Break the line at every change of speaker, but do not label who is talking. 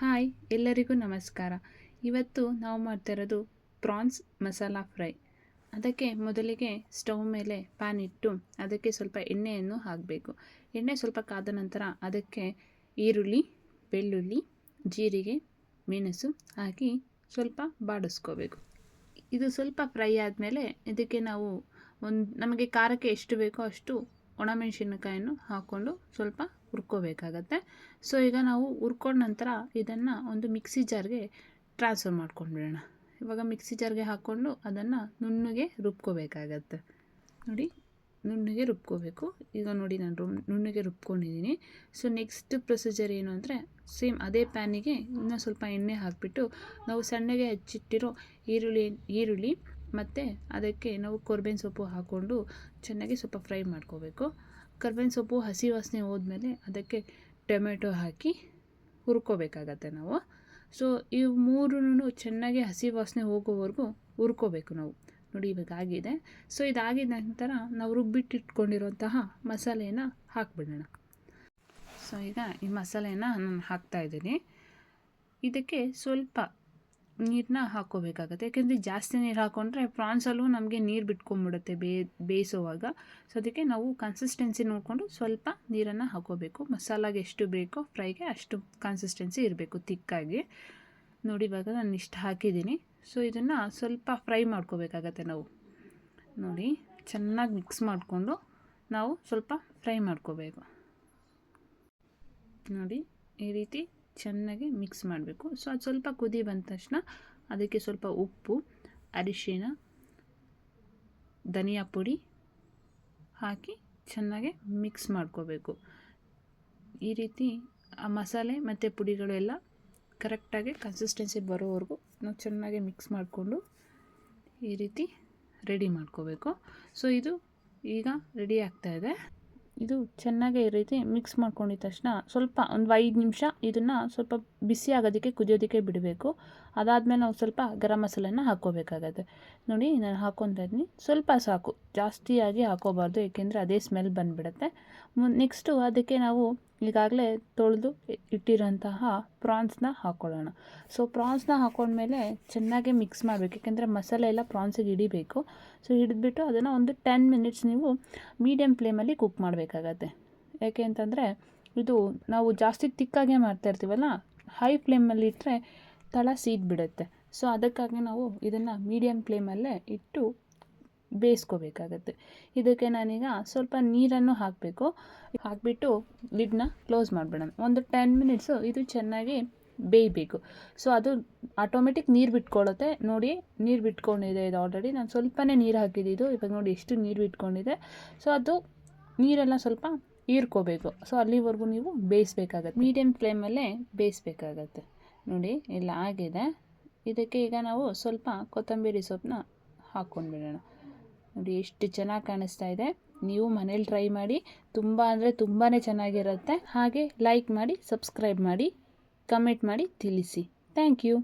Hi, ಎಲ್ಲರಿಗೂ ನಮಸ್ಕಾರ. ಇವತ್ತು ನಾವು ಮಾಡ್ತಾ ಇರೋದು ಪ್ರಾನ್ಸ್ ಮಸಾಲ ಫ್ರೈ. ಅದಕ್ಕೆ ಮೊದಲಿಗೆ ಸ್ಟವ್ ಮೇಲೆ ಪ್ಯಾನ್ ಇಟ್ಟು ಅದಕ್ಕೆ ಸ್ವಲ್ಪ ಎಣ್ಣೆಯನ್ನು ಹಾಕಬೇಕು. ಎಣ್ಣೆ ಸ್ವಲ್ಪ ಕಾದ ನಂತರ ಅದಕ್ಕೆ ಈರುಳ್ಳಿ, ಬೆಳ್ಳುಳ್ಳಿ, ಜೀರಿಗೆ, ಮೆಣಸು ಹಾಕಿ ಸ್ವಲ್ಪ ಬಾಡಿಸ್ಕೋಬೇಕು. ಇದು ಸ್ವಲ್ಪ ಫ್ರೈ ಆದಮೇಲೆ ಇದಕ್ಕೆ ನಾವು ಒಂದು, ನಮಗೆ ಖಾರಕ್ಕೆ ಎಷ್ಟು ಬೇಕೋ ಅಷ್ಟು ಒಣಮೆಣಸಿನಕಾಯನ್ನು ಹಾಕ್ಕೊಂಡು ಸ್ವಲ್ಪ ಹುರ್ಕೋಬೇಕಾಗತ್ತೆ. ಸೊ ಈಗ ನಾವು ಹುರ್ಕೊಂಡ ನಂತರ ಇದನ್ನು ಒಂದು ಮಿಕ್ಸಿ ಜಾರ್ಗೆ ಟ್ರಾನ್ಸ್ಫರ್ ಮಾಡ್ಕೊಂಡ್ಬಿಡೋಣ. ಇವಾಗ ಮಿಕ್ಸಿ ಜಾರ್ಗೆ ಹಾಕ್ಕೊಂಡು ಅದನ್ನು ನುಣ್ಣಗೆ ರುಬ್ಕೋಬೇಕಾಗತ್ತೆ. ನೋಡಿ, ನುಣ್ಣಗೆ ರುಬ್ಕೋಬೇಕು. ಈಗ ನೋಡಿ ನಾನು ರು ನುಣ್ಣಗೆ ರುಬ್ಕೊಂಡಿದ್ದೀನಿ. ಸೊ ನೆಕ್ಸ್ಟ್ ಪ್ರೊಸೀಜರ್ ಏನು ಅಂದರೆ ಸೇಮ್ ಅದೇ ಪ್ಯಾನಿಗೆ ಇನ್ನೂ ಸ್ವಲ್ಪ ಎಣ್ಣೆ ಹಾಕಿಬಿಟ್ಟು ನಾವು ಸಣ್ಣಗೆ ಹಚ್ಚಿಟ್ಟಿರೋ ಈರುಳ್ಳಿ ಈರುಳ್ಳಿ ಮತ್ತು ಅದಕ್ಕೆ ನಾವು ಕೊರ್ಬೇನ್ ಸೊಪ್ಪು ಹಾಕ್ಕೊಂಡು ಚೆನ್ನಾಗಿ ಸ್ವಲ್ಪ ಫ್ರೈ ಮಾಡ್ಕೋಬೇಕು. ಕರ್ಬೇವಿನ ಸೊಪ್ಪು ಹಸಿ ವಾಸನೆ ಹೋದ್ಮೇಲೆ ಅದಕ್ಕೆ ಟೊಮೆಟೊ ಹಾಕಿ ಹುರ್ಕೋಬೇಕಾಗತ್ತೆ ನಾವು. ಸೊ ಈ ಮೂರೂ ಚೆನ್ನಾಗಿ ಹಸಿ ವಾಸನೆ ಹೋಗೋವರೆಗೂ ಹುರ್ಕೋಬೇಕು ನಾವು. ನೋಡಿ ಇವಾಗ ಆಗಿದೆ. ಸೊ ಇದಾಗಿದ ನಂತರ ನಾವು ರುಬ್ಬಿಟ್ಟಿಟ್ಕೊಂಡಿರುವಂತಹ ಮಸಾಲೆಯನ್ನು ಹಾಕ್ಬಿಡೋಣ. ಸೊ ಈಗ ಈ ಮಸಾಲೆಯನ್ನು ನಾನು ಹಾಕ್ತಾಯಿದ್ದೀನಿ ಇದಕ್ಕೆ ಸ್ವಲ್ಪ ನೀರನ್ನ ಹಾಕ್ಕೋಬೇಕಾಗತ್ತೆ ಯಾಕೆಂದರೆ ಜಾಸ್ತಿ ನೀರು ಹಾಕ್ಕೊಂಡ್ರೆ ಪ್ರಾನ್ಸಲ್ಲೂ ನಮಗೆ ನೀರು ಬಿಟ್ಕೊಂಡ್ಬಿಡುತ್ತೆ ಬೇ, ಬೇಯಿಸೋವಾಗ. ಸೊ ಅದಕ್ಕೆ ನಾವು ಕನ್ಸಿಸ್ಟೆನ್ಸಿ ನೋಡಿಕೊಂಡು ಸ್ವಲ್ಪ ನೀರನ್ನು ಹಾಕೋಬೇಕು. ಮಸಾಲಾಗೆ ಎಷ್ಟು ಬೇಕೋ ಫ್ರೈಗೆ ಅಷ್ಟು ಕನ್ಸಿಸ್ಟೆನ್ಸಿ ಇರಬೇಕು ತಿಕ್ಕಾಗಿ. ನೋಡಿ, ಇವಾಗ ನಾನು ಇಷ್ಟು ಹಾಕಿದ್ದೀನಿ. ಸೊ ಇದನ್ನು ಸ್ವಲ್ಪ ಫ್ರೈ ಮಾಡ್ಕೋಬೇಕಾಗತ್ತೆ ನಾವು. ನೋಡಿ, ಚೆನ್ನಾಗಿ ಮಿಕ್ಸ್ ಮಾಡಿಕೊಂಡು ನಾವು ಸ್ವಲ್ಪ ಫ್ರೈ ಮಾಡ್ಕೋಬೇಕು. ನೋಡಿ, ಈ ರೀತಿ ಚೆನ್ನಾಗಿ ಮಿಕ್ಸ್ ಮಾಡಬೇಕು. ಸೊ, ಅದು ಸ್ವಲ್ಪ ಕುದಿ ಬಂದ ತಕ್ಷಣ ಅದಕ್ಕೆ ಸ್ವಲ್ಪ ಉಪ್ಪು, ಅರಿಶಿನ, ಧನಿಯಾ ಪುಡಿ ಹಾಕಿ ಚೆನ್ನಾಗಿ ಮಿಕ್ಸ್ ಮಾಡ್ಕೋಬೇಕು. ಈ ರೀತಿ ಆ ಮಸಾಲೆ ಮತ್ತು ಪುಡಿಗಳು ಎಲ್ಲ ಕರೆಕ್ಟಾಗಿ ಕನ್ಸಿಸ್ಟೆನ್ಸಿ ಬರೋವರೆಗೂ ನಾವು ಚೆನ್ನಾಗಿ ಮಿಕ್ಸ್ ಮಾಡಿಕೊಂಡು ಈ ರೀತಿ ರೆಡಿ ಮಾಡ್ಕೋಬೇಕು. ಸೊ ಇದು ಈಗ ರೆಡಿ ಆಗ್ತಾಯಿದೆ ಇದು ಚೆನ್ನಾಗೇ ಈ ರೀತಿ ಮಿಕ್ಸ್ ಮಾಡ್ಕೊಂಡಿದ ತಕ್ಷಣ ಸ್ವಲ್ಪ ಒಂದು ಐದು ನಿಮಿಷ ಇದನ್ನು ಸ್ವಲ್ಪ ಬಿಸಿ ಆಗೋದಕ್ಕೆ ಕುದಿಯೋದಕ್ಕೆ ಬಿಡಬೇಕು. ಅದಾದಮೇಲೆ ನಾವು ಸ್ವಲ್ಪ ಗರಂ ಮಸಾಲೆನ ಹಾಕ್ಕೋಬೇಕಾಗತ್ತೆ. ನೋಡಿ ನಾನು ಹಾಕ್ಕೊತಾ ಇದ್ದೀನಿ. ಸ್ವಲ್ಪ ಸಾಕು, ಜಾಸ್ತಿಯಾಗಿ ಹಾಕೋಬಾರ್ದು ಏಕೆಂದರೆ ಅದೇ ಸ್ಮೆಲ್ ಬಂದುಬಿಡುತ್ತೆ. ನೆಕ್ಸ್ಟು ಅದಕ್ಕೆ ನಾವು ಈಗಾಗಲೇ ತೊಳೆದು ಇಟ್ಟಿರೋಂತಹ ಪ್ರಾನ್ಸ್ನ ಹಾಕ್ಕೊಳ್ಳೋಣ ಸೊ ಪ್ರಾನ್ಸ್ನ ಹಾಕ್ಕೊಂಡ್ಮೇಲೆ ಚೆನ್ನಾಗಿ ಮಿಕ್ಸ್ ಮಾಡಬೇಕು. ಯಾಕೆಂದರೆ ಮಸಾಲೆ ಎಲ್ಲ ಪ್ರಾನ್ಸಿಗೆ ಹಿಡಿಬೇಕು. ಸೊ ಹಿಡಿದ್ಬಿಟ್ಟು ಅದನ್ನು ಒಂದು ಟೆನ್ ಮಿನಿಟ್ಸ್ ನೀವು ಮೀಡಿಯಮ್ ಫ್ಲೇಮಲ್ಲಿ ಕುಕ್ ಮಾಡಬೇಕಾಗತ್ತೆ. ಯಾಕೆ ಅಂತಂದರೆ ಇದು ನಾವು ಜಾಸ್ತಿ ತಿಕ್ಕಾಗೆ ಮಾಡ್ತಾ ಇರ್ತೀವಲ್ಲ ಹೈ ಫ್ಲೇಮಲ್ಲಿ ಇಟ್ಟರೆ ತಳ ಸೀದ್ಬಿಡುತ್ತೆ ಸೊ ಅದಕ್ಕಾಗಿ ನಾವು ಇದನ್ನು ಮೀಡಿಯಮ್ ಫ್ಲೇಮಲ್ಲೇ ಇಟ್ಟು ಬೇಯಿಸ್ಕೋಬೇಕಾಗತ್ತೆ. ಇದಕ್ಕೆ ನಾನೀಗ ಸ್ವಲ್ಪ ನೀರನ್ನು ಹಾಕಬೇಕು. ಹಾಕಿಬಿಟ್ಟು ಲಿಡ್ನ ಕ್ಲೋಸ್ ಮಾಡಿಬಿಡೋಣ. ಒಂದು ಟೆನ್ ಮಿನಿಟ್ಸು ಇದು ಚೆನ್ನಾಗಿ ಬೇಯಬೇಕು. ಸೊ ಅದು ಆಟೋಮೆಟಿಕ್ ನೀರು ಬಿಟ್ಕೊಳ್ಳುತ್ತೆ. ನೋಡಿ, ನೀರು ಬಿಟ್ಕೊಂಡಿದೆ ಇದು ಆಲ್ರೆಡಿ ನಾನು ಸ್ವಲ್ಪನೇ ನೀರು ಹಾಕಿದ್ದು ಇವಾಗ ನೋಡಿ ಎಷ್ಟು ನೀರು ಬಿಟ್ಕೊಂಡಿದೆ. ಸೊ ಅದು ನೀರೆಲ್ಲ ಸ್ವಲ್ಪ ಹೀರ್ಕೋಬೇಕು. ಸೊ ಅಲ್ಲಿವರೆಗೂ ನೀವು ಬೇಯಿಸ್ಬೇಕಾಗತ್ತೆ. ಮೀಡಿಯಮ್ ಫ್ಲೇಮಲ್ಲೇ ಬೇಯಿಸ್ಬೇಕಾಗತ್ತೆ. ನೋಡಿ, ಎಲ್ಲ ಆಗಿದೆ. ಇದಕ್ಕೆ ಈಗ ನಾವು ಸ್ವಲ್ಪ ಕೊತ್ತಂಬರಿ ಸೊಪ್ಪನ್ನ ಹಾಕ್ಕೊಂಡ್ಬಿಡೋಣ. ನೋಡಿ ಎಷ್ಟು ಚೆನ್ನಾಗಿ ಕಾಣಿಸ್ತಾ ಇದೆ. ನೀವು ಮನೇಲಿ ಟ್ರೈ ಮಾಡಿ, ತುಂಬ ಅಂದರೆ ತುಂಬಾ ಚೆನ್ನಾಗಿರುತ್ತೆ. ಹಾಗೆ ಲೈಕ್ ಮಾಡಿ ಸಬ್ಸ್ಕ್ರೈಬ್ ಮಾಡಿ ಕಮೆಂಟ್ ಮಾಡಿ ತಿಳಿಸಿ. Thank you